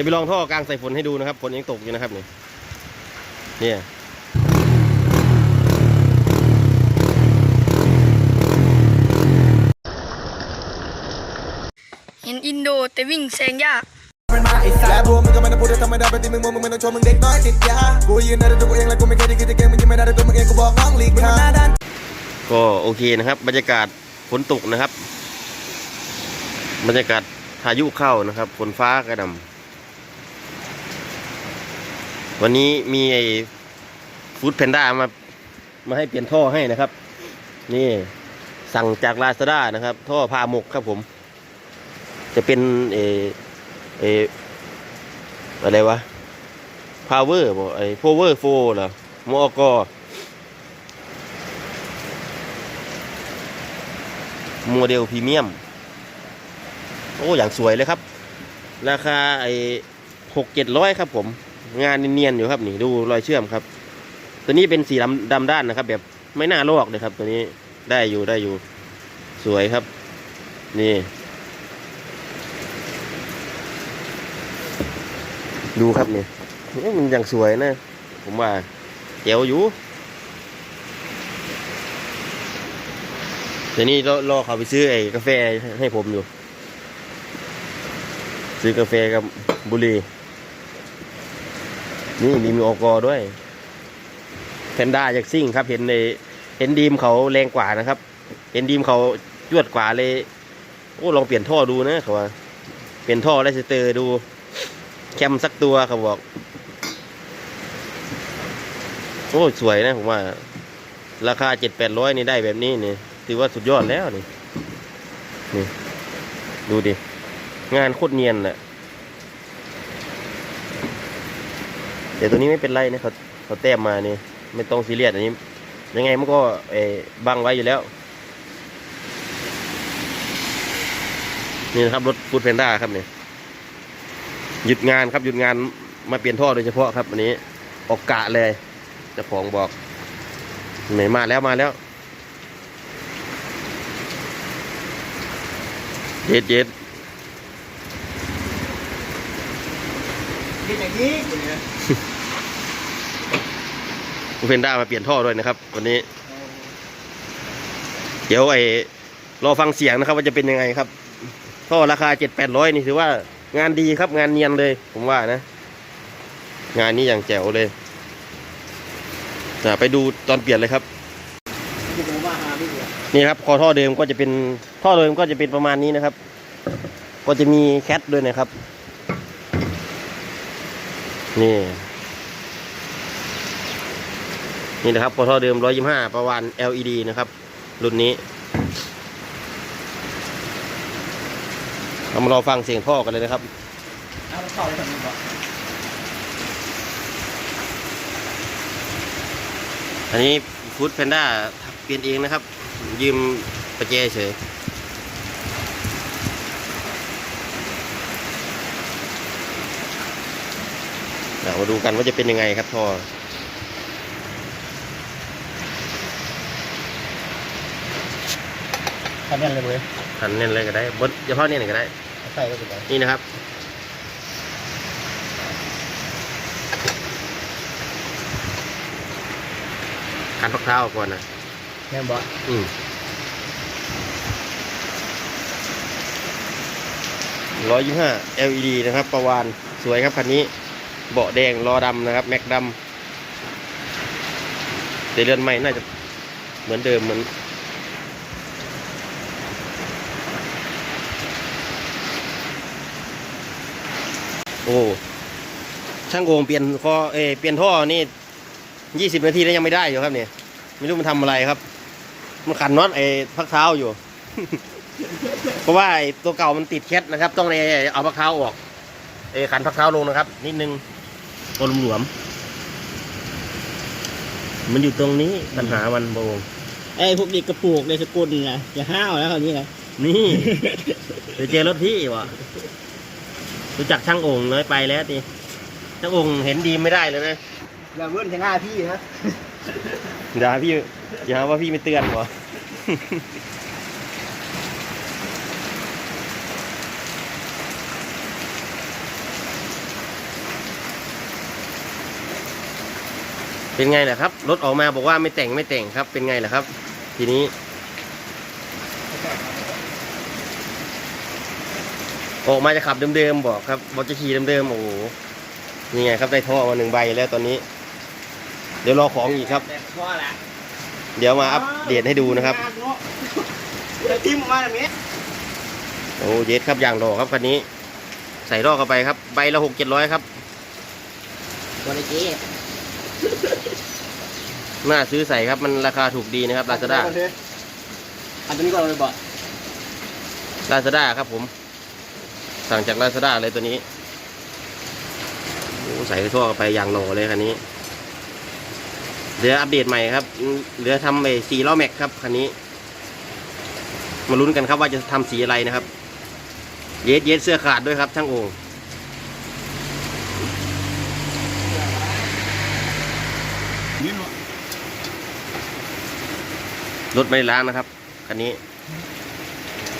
จะไปลองท่อกลางใส่ฝนให้ดูนะครับฝนยังตกอยู่นะครับนี่เนี่ยเห็นอินโดแต่วิ่งแซงยากมันมาไอ้สัสและพวกมึงก็ไม่ต้องพูดธรรมดาปฏิมึงมึงมึงไม่ต้องชมมึงเด็กน้อยติดยากูยืนได้ด้วยตัวเองและกูไม่เคยได้คิดจะเกมมึงยังไม่ได้ด้วยตัวมึงเองกูบอกน้องหลีกทางหน้าด้านก็โอเคนะครับ บรรยากาศฝนตกนะครับ บรรยากาศพายุเข้านะครับฝนฟ้ากระหนำ วันนี้มีไอ้ฟู้ดแพนด้ามามาให้เปลี่ยนท่อให้นะครับ นี่สั่งจากลาซาด้านะครับ ท่อพาหมกครับผม จะเป็นเอเออะไรวะ power บอกไอ้ power 4เหรอมอกโมเดลพรีเมียม โอ้ อย่างสวยเลยครับ ราคาไอ้หกเจ็ดร้อยครับผม งานเนียนๆอยู่ครับนี่ดูรอยเชื่อมครับ ตัวนี้เป็นสีดำดำด้านนะครับ แบบไม่น่าลอกเลยครับ ตัวนี้ได้อยู่ได้อยู่สวยครับ นี่ ดูครับนี่มันอย่างสวยนะ ผมว่าเจ๋วอยู่เดี๋ยวนี้รอรอเขาไปซื้อไอ้กาแฟให้ผมอยู่ ซื้อกาแฟกับบุรี นี่มีมีโอกอด้วยแพนด้าจากซิ่งครับ เห็นในเห็นดีมเขาแรงกว่านะครับ เห็นดีมเขายวดกว่าเลยโอ้ลองเปลี่ยนท่อดูนะเขาว่าเปลี่ยนท่อไรสเตอร์ดู แคมสักตัวเขาบอกโอ้สวยนะผมว่า ราคาเจ็ดแปดร้อยนี่ได้แบบนี้นี่ถือว่าสุดยอดแล้วนี่นี่ ดูดิ งานโคตรเนียนแหละ แต่ตัวนี้ไม่เป็นไรนะเขาเขาแต้มมานี่ไม่ต้องซีเรียสอันนี้ ยังไงมันก็เออบังไว้อยู่แล้ว นี่นะครับรถฟูดเพนด้าครับเนี่ยหยุดงานครับหยุดงานมาเปลี่ยนท่อโดยเฉพาะครับอันนี้ออกกะเลยเจ้าของบอกไหนมาแล้วมาแล้วเย็ดเย็ดกินอย่างนี้ งี้ยฟูเพนด้ามาเปลี่ยนท่อด้วยนะครับ วันนี้ เดี๋ยวไอ้รอฟังเสียงนะครับ ว่าจะเป็นยังไงครับ ท่อราคาเจ็ดแปดร้อยนี่ถือว่างานดีครับงานเนียนเลย ผมว่านะ งานนี้อย่างแจ๋วเลยอะไปดูตอนเปลี่ยนเลยครับนี่ครับคอท่อเดิมก็จะเป็นท่อเดิมก็จะเป็นประมาณนี้นะครับ ก็จะมีแคทด้วยนะครับ นี่ นี่นะครับคอท่อเดิม 125 ประวาน LED นะครับ รุ่นนี้เรามารอฟังเสียงท่อกันเลยนะครับเอาเข้าไปทำนี้ก่อนอันนี้ฟูดแพนด้าเปลี่ยนเองนะครับ ยืมประแจเฉยเดี๋ยวมาดูกันว่าจะเป็นยังไงครับท่อ ทำยังเลยเว้ยทันเน่นเลยก็ได้บดเฉพาะเนี่ยก็ได้ ใส่ก็สุดเลยนี่นะครับการพักเท้าก่อนนะแม่นบอสอืมร้อยยี่ห้า LED นะครับ ประวานสวยครับคันนี้ เบาะแดงล้อดำนะครับ แม็กดำแต่เรือนใหม่น่าจะเหมือนเดิมเหมือน โอ้ช่างโอ่งเปลี่ยนคอเออเปลี่ยนท่อนี่ยี่สิบนาทีแล้วยังไม่ได้อยู่ครับเนี่ยไม่รู้มันทำอะไรครับ มันขันน็อตไอ้พักเท้าอยู่ เพราะว่าไอ้ตัวเก่ามันติดแคทนะครับ ต้องเลยเอาพักเท้าออกเออขันพักเท้าลงนะครับ นิดนึงตัวหลวมๆมันอยู่ตรงนี้ปัญหามันโบงไอ้พวกเด็กกระปุกในสกุลไงอย่าห้าวแล้วคราวนี้ไงนี่ไปเจอรถพี่วะ รู้จักช่างโอ่งน้อยไปแล้วดิช่างโอ่งเห็นดีไม่ได้เลยนะอย่าเวิ้นจะง่าพี่นะอย่าพี่อย่าว่าพี่ไม่เตือนหรอเป็นไงล่ะครับ รถออกมาบอกว่าไม่แต่งไม่แต่งครับ เป็นไงล่ะครับ ทีนี้ ออกมาจะขับเดิมๆบอกครับบอกจะขี่เดิมๆโอ้โหนี่ไงครับได้ท่อมาหนึ่งใบแล้วตอนนี้ เดี๋ยวรอของอีกครับแต่พ่อละเดี๋ยวมาอัปเดตให้ดูนะครับเดี๋ยวทิมออกมาแบบนี้โอ้เยสครับอย่างรอครับคันนี้ ใส่รอกเข้าไปครับ ใบละหกเจ็ดร้อยครับ ตัวเล็กน่าซื้อใส่ครับมันราคาถูกดีนะครับลาซาด้าอันนี้ก็เลยบอกลาซาด้าครับผม สั่งจากลาซาด้าเลยตัวนี้ใส่ท่อไปอย่างหล่อเลยคันนี้เดี๋ยวอัปเดตใหม่ครับเหลือทำไปสีล้อแม็กครับคันนี้ มาลุ้นกันครับว่าจะทำสีอะไรนะครับ เยสเยสเสื้อขาดด้วยครับช่างโอ่งรถไม่ล้างนะครับคันนี้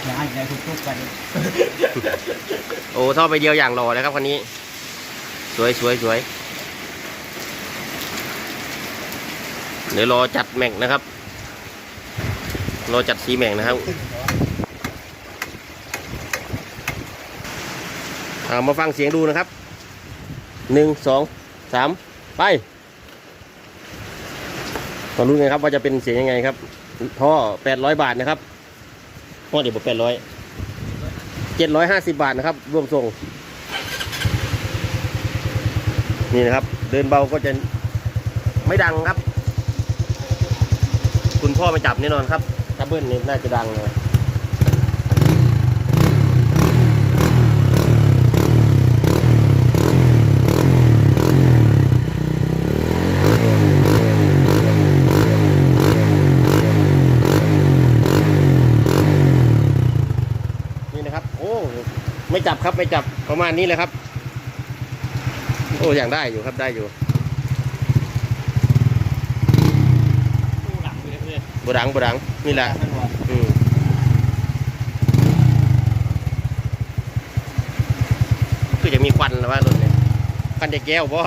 ย้ายใจทุกๆไปโอ้ท่อไปเดียวอย่างหล่อเลยครับคันนี้ สวยสวยสวยเดี๋ยวรอจัดแม็กนะครับ รอจัดสีแม็กนะครับเอามาฟังเสียงดูนะครับหนึ่งสองสามไปมารู้กันครับว่าจะเป็นเสียงยังไงครับท่อแปดร้อยบาทนะครับ ท่อเดี๋ยวผมแปดร้อยเจ็ดร้อยห้าสิบาทนะครับ รวมส่ง นี่นะครับ เดินเบาก็จะไม่ดังครับ คุณพ่อไม่จับแน่นอนครับถ้าเบิ้ลนี่น่าจะดังเลยนี่นะครับ โอ้ ไม่ จับครับไม่จับประมาณนี้เลยครับ โอ้อย่างได้อยู่ครับได้อยู่ตู้หลังไปเรื่อยบดังนี่แหละคือจะมีควันแล้วว่ารถเนี่ยควันจะแก้วบ่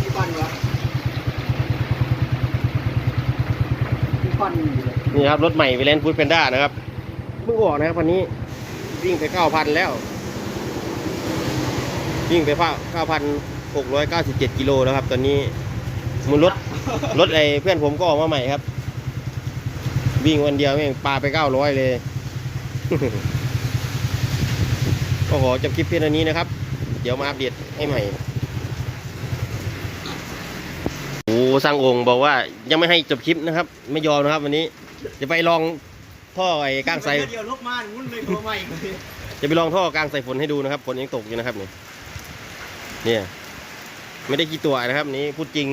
มีควันวะ มีควันอยู่เลยนี่ครับ รถใหม่ไปเล่นฟูดเพนด้านะครับเพิ่งออกนะครับ วันนี้วิ่งไปเก้าพันแล้ว วิ่งไปเก้าพันหกร้อยเก้าสิบเจ็ดกิโลแล้วครับ ตอนนี้มูลรถรถไอ้เพื่อนผมก็ออกมาใหม่ครับ วิ่งวันเดียวเองปาไปเก้าร้อยเลยก็ขอจบคลิปเพียงเท่านี้นะครับ เดี๋ยวมาอัปเดตให้ใหม่ โอ้ สร้างองค์บอกว่ายังไม่ให้จบคลิปนะครับ ไม่ยอมนะครับวันนี้ จะไปลองท่อไอ้ก้างใสเดี๋ยวลบมาหมุนเลยโทรมาอีกเลยจะไปลองท่อกลางใส่ฝนให้ดูนะครับฝนยังตกอยู่นะครับเนี่ยเนี่ยไม่ได้กี่ตัวนะครับ นี้พูดจริง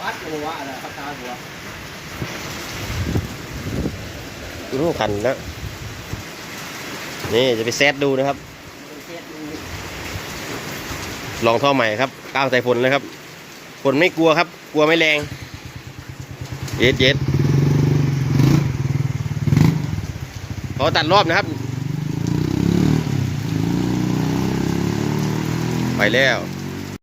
วัดโอวะอะไรพัตาหัวรู้ขันแล้วนี่จะไปแซดดูนะครับเทสดูลองท่อใหม่ครับก้างใส่ฝนเลยครับฝ นไม่กลัวครับ กลัวไม่แรง เย็ดเย็ดขอตัดรอบนะครับ ไปแล้ว